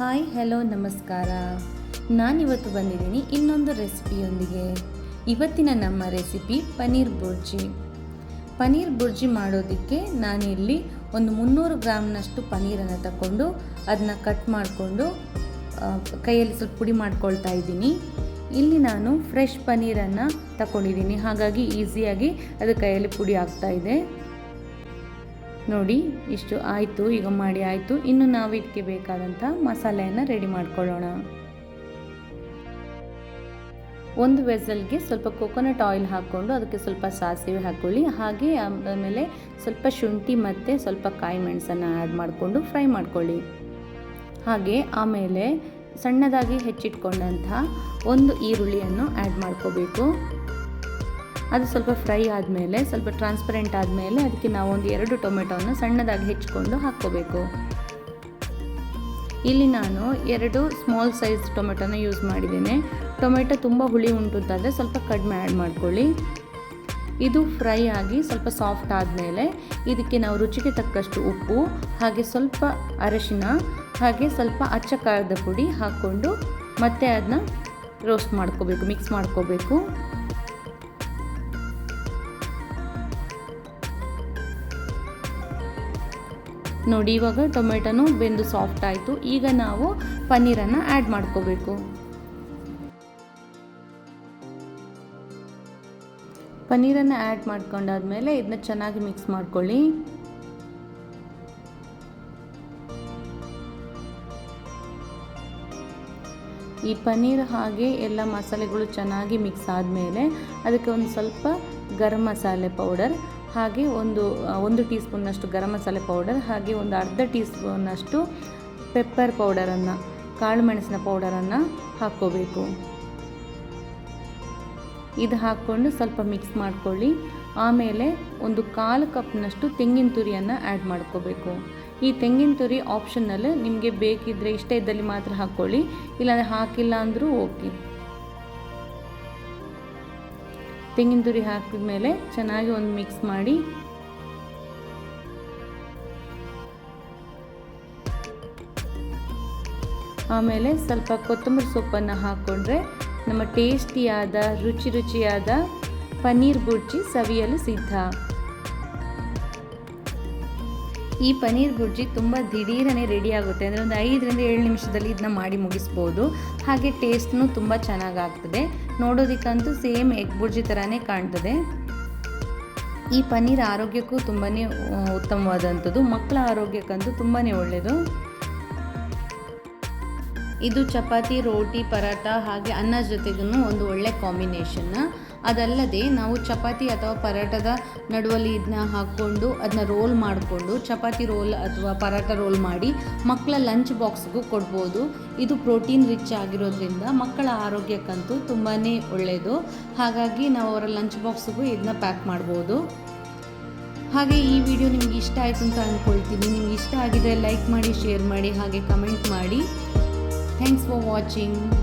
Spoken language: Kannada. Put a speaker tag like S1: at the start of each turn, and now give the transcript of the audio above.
S1: ಹಾಯ್, ಹಲೋ, ನಮಸ್ಕಾರ. ನಾನಿವತ್ತು ಬಂದಿದ್ದೀನಿ ಇನ್ನೊಂದು ರೆಸಿಪಿಯೊಂದಿಗೆ. ಇವತ್ತಿನ ನಮ್ಮ ರೆಸಿಪಿ ಪನ್ನೀರ್ ಬುರ್ಜಿ. ಪನ್ನೀರ್ ಬುರ್ಜಿ ಮಾಡೋದಕ್ಕೆ ನಾನಿಲ್ಲಿ ಒಂದು ಮುನ್ನೂರು ಗ್ರಾಮ್ನಷ್ಟು ಪನ್ನೀರನ್ನು ತಗೊಂಡು ಅದನ್ನ ಕಟ್ ಮಾಡಿಕೊಂಡು ಕೈಯಲ್ಲಿ ಸ್ವಲ್ಪ ಪುಡಿ ಮಾಡ್ಕೊಳ್ತಾ ಇದ್ದೀನಿ. ಇಲ್ಲಿ ನಾನು ಫ್ರೆಶ್ ಪನ್ನೀರನ್ನು ತಗೊಂಡಿದ್ದೀನಿ ಹಾಗಾಗಿ ಈಸಿಯಾಗಿ ಅದು ಕೈಯಲ್ಲಿ ಪುಡಿ ಆಗ್ತಾ ಇದೆ. ನೋಡಿ, ಇಷ್ಟು ಆಯಿತು, ಈಗ ಮಾಡಿ ಆಯಿತು. ಇನ್ನು ನಾವು ಇದಕ್ಕೆ ಬೇಕಾದಂಥ ಮಸಾಲೆಯನ್ನು ರೆಡಿ ಮಾಡ್ಕೊಳ್ಳೋಣ. ಒಂದು ವೆಸಲ್ಗೆ ಸ್ವಲ್ಪ ಕೊಕೊನಟ್ ಆಯಿಲ್ ಹಾಕ್ಕೊಂಡು ಅದಕ್ಕೆ ಸ್ವಲ್ಪ ಸಾಸಿವೆ ಹಾಕ್ಕೊಳ್ಳಿ. ಹಾಗೆ ಆಮೇಲೆ ಸ್ವಲ್ಪ ಶುಂಠಿ ಮತ್ತು ಸ್ವಲ್ಪ ಕಾಯಿ ಮೆಣಸನ್ನು ಆ್ಯಡ್ ಮಾಡಿಕೊಂಡು ಫ್ರೈ ಮಾಡ್ಕೊಳ್ಳಿ. ಹಾಗೆ ಆಮೇಲೆ ಸಣ್ಣದಾಗಿ ಹೆಚ್ಚಿಟ್ಕೊಂಡಂಥ ಒಂದು ಈರುಳ್ಳಿಯನ್ನು ಆ್ಯಡ್ ಮಾಡ್ಕೋಬೇಕು. ಅದು ಸ್ವಲ್ಪ ಫ್ರೈ ಆದಮೇಲೆ, ಸ್ವಲ್ಪ ಟ್ರಾನ್ಸ್ಪರೆಂಟ್ ಆದಮೇಲೆ ಅದಕ್ಕೆ ನಾವು ಒಂದು ಎರಡು ಟೊಮೆಟೊವನ್ನು ಸಣ್ಣದಾಗಿ ಹೆಚ್ಚಿಕೊಂಡು ಹಾಕ್ಕೋಬೇಕು. ಇಲ್ಲಿ ನಾನು ಎರಡು ಸ್ಮಾಲ್ ಸೈಜ್ ಟೊಮೆಟೊನ ಯೂಸ್ ಮಾಡಿದ್ದೇನೆ. ಟೊಮೆಟೊ ತುಂಬ ಹುಳಿ ಉಂಟು ಸ್ವಲ್ಪ ಕಡಿಮೆ ಆ್ಯಡ್ ಮಾಡ್ಕೊಳ್ಳಿ. ಇದು ಫ್ರೈ ಆಗಿ ಸ್ವಲ್ಪ ಸಾಫ್ಟ್ ಆದಮೇಲೆ ಇದಕ್ಕೆ ನಾವು ರುಚಿಗೆ ತಕ್ಕಷ್ಟು ಉಪ್ಪು, ಹಾಗೆ ಸ್ವಲ್ಪ ಅರಶಿನ, ಹಾಗೆ ಸ್ವಲ್ಪ ಅಚ್ಚ ಖಾರದ ಪುಡಿ ಹಾಕ್ಕೊಂಡು ಮತ್ತೆ ಅದನ್ನ ರೋಸ್ಟ್ ಮಾಡ್ಕೋಬೇಕು ಮಿಕ್ಸ್ ಮಾಡ್ಕೋಬೇಕು. ನೋಡಿ, ಇವಾಗ ಟೊಮೆಟೊನು ಬೆಂದು ಸಾಫ್ಟ್ ಆಯಿತು. ಈಗ ನಾವು ಪನ್ನೀರನ್ನು ಆ್ಯಡ್ ಮಾಡ್ಕೋಬೇಕು. ಪನ್ನೀರನ್ನು ಆ್ಯಡ್ ಮಾಡ್ಕೊಂಡಾದ್ಮೇಲೆ ಇದನ್ನ ಚೆನ್ನಾಗಿ ಮಿಕ್ಸ್ ಮಾಡ್ಕೊಳ್ಳಿ. ಈ ಪನ್ನೀರ್ ಹಾಗೆ ಎಲ್ಲ ಮಸಾಲೆಗಳು ಚೆನ್ನಾಗಿ ಮಿಕ್ಸ್ ಆದಮೇಲೆ ಅದಕ್ಕೆ ಒಂದು ಸ್ವಲ್ಪ ಗರಂ ಮಸಾಲೆ ಪೌಡರ್ ಹಾಗೆ ಒಂದು ಒಂದು ಟೀ ಸ್ಪೂನ್ನಷ್ಟು ಗರಂ ಮಸಾಲೆ ಪೌಡರ್, ಹಾಗೆ ಒಂದು ಅರ್ಧ ಟೀ ಸ್ಪೂನಷ್ಟು ಪೆಪ್ಪರ್ ಪೌಡರನ್ನು, ಕಾಳು ಮೆಣಸಿನ ಪೌಡರನ್ನು ಹಾಕ್ಕೋಬೇಕು. ಇದು ಹಾಕ್ಕೊಂಡು ಸ್ವಲ್ಪ ಮಿಕ್ಸ್ ಮಾಡ್ಕೊಳ್ಳಿ. ಆಮೇಲೆ ಒಂದು ಕಾಲು ಕಪ್ನಷ್ಟು ತೆಂಗಿನ ತುರಿಯನ್ನು ಆ್ಯಡ್ ಮಾಡ್ಕೋಬೇಕು. ಈ ತೆಂಗಿನ ತುರಿ ಆಪ್ಷನಲ್ ನಿಮಗೆ ಬೇಕಿದ್ದರೆ ಇಷ್ಟ ಇದ್ದಲ್ಲಿ ಮಾತ್ರ ಹಾಕ್ಕೊಳ್ಳಿ, ಇಲ್ಲಾಂದರೆ ಹಾಕಿಲ್ಲ ಅಂದರೂ ಓಕೆ. ತೆಂಗಿನ ತುರಿ ಹಾಕಿದ ಮೇಲೆ ಚೆನ್ನಾಗಿ ಒಂದು ಮಿಕ್ಸ್ ಮಾಡಿ. ಆಮೇಲೆ ಸ್ವಲ್ಪ ಕೊತ್ತಂಬರಿ ಸೊಪ್ಪನ್ನು ಹಾಕ್ಕೊಂಡ್ರೆ ನಮ್ಮ ಟೇಸ್ಟಿಯಾದ, ರುಚಿ ರುಚಿಯಾದ ಪನ್ನೀರ್ ಬುರ್ಜಿ ಸವಿಯಲು ಸಿದ್ಧ. ಈ ಪನ್ನೀರ್ ಬುರ್ಜಿ ತುಂಬ ದಿಢೀರನೇ ರೆಡಿ ಆಗುತ್ತೆ. ಅಂದರೆ ಒಂದು ಐದರಿಂದ ಏಳು ನಿಮಿಷದಲ್ಲಿ ಇದನ್ನ ಮಾಡಿ ಮುಗಿಸ್ಬೋದು. ಹಾಗೆ ಟೇಸ್ಟ್ನು ತುಂಬ ಚೆನ್ನಾಗಾಗ್ತದೆ. ನೋಡೋದಕ್ಕಂತೂ ಸೇಮ್ ಎಗ್ ಬುರ್ಜಿ ಥರನೇ ಕಾಣ್ತದೆ. ಈ ಪನ್ನೀರ್ ಆರೋಗ್ಯಕ್ಕೂ ತುಂಬಾ ಉತ್ತಮವಾದಂಥದ್ದು. ಮಕ್ಕಳ ಆರೋಗ್ಯಕ್ಕಂತೂ ತುಂಬಾ ಒಳ್ಳೆಯದು ಇದು ಚಪಾತಿ, ರೋಟಿ ಪರಾಟ ಹಾಗೆ ಅನ್ನ ಜೊತೆಗೂ ಒಂದು ಒಳ್ಳೆ ಕಾಂಬಿನೇಷನ್ನ ಅದಲ್ಲದೆ ನಾವು ಚಪಾತಿ ಅಥವಾ ಪರಾಟದ ನಡುವಲ್ಲಿ ಇದನ್ನ ಹಾಕ್ಕೊಂಡು ಅದನ್ನ ರೋಲ್ ಮಾಡಿಕೊಂಡು, ಚಪಾತಿ ರೋಲ್ ಅಥವಾ ಪರಾಟ ರೋಲ್ ಮಾಡಿ ಮಕ್ಕಳ ಲಂಚ್ ಬಾಕ್ಸ್ಗೂ ಕೊಡ್ಬೋದು. ಇದು ಪ್ರೋಟೀನ್ ರಿಚ್ ಆಗಿರೋದ್ರಿಂದ ಮಕ್ಕಳ ಆರೋಗ್ಯಕ್ಕಂತೂ ತುಂಬಾ ಒಳ್ಳೆಯದು ಹಾಗಾಗಿ ನಾವು ಅವರ ಲಂಚ್ ಬಾಕ್ಸ್ಗೂ ಇದನ್ನ ಪ್ಯಾಕ್ ಮಾಡ್ಬೋದು. ಹಾಗೆ ಈ ವಿಡಿಯೋ ನಿಮ್ಗೆ ಇಷ್ಟ ಆಯಿತು ಅಂತ ಅಂದ್ಕೊಳ್ತೀನಿ ನಿಮ್ಗೆ ಇಷ್ಟ ಆಗಿದ್ರೆ ಲೈಕ್ ಮಾಡಿ, ಶೇರ್ ಮಾಡಿ, ಹಾಗೆ ಕಮೆಂಟ್ ಮಾಡಿ. Thanks for watching.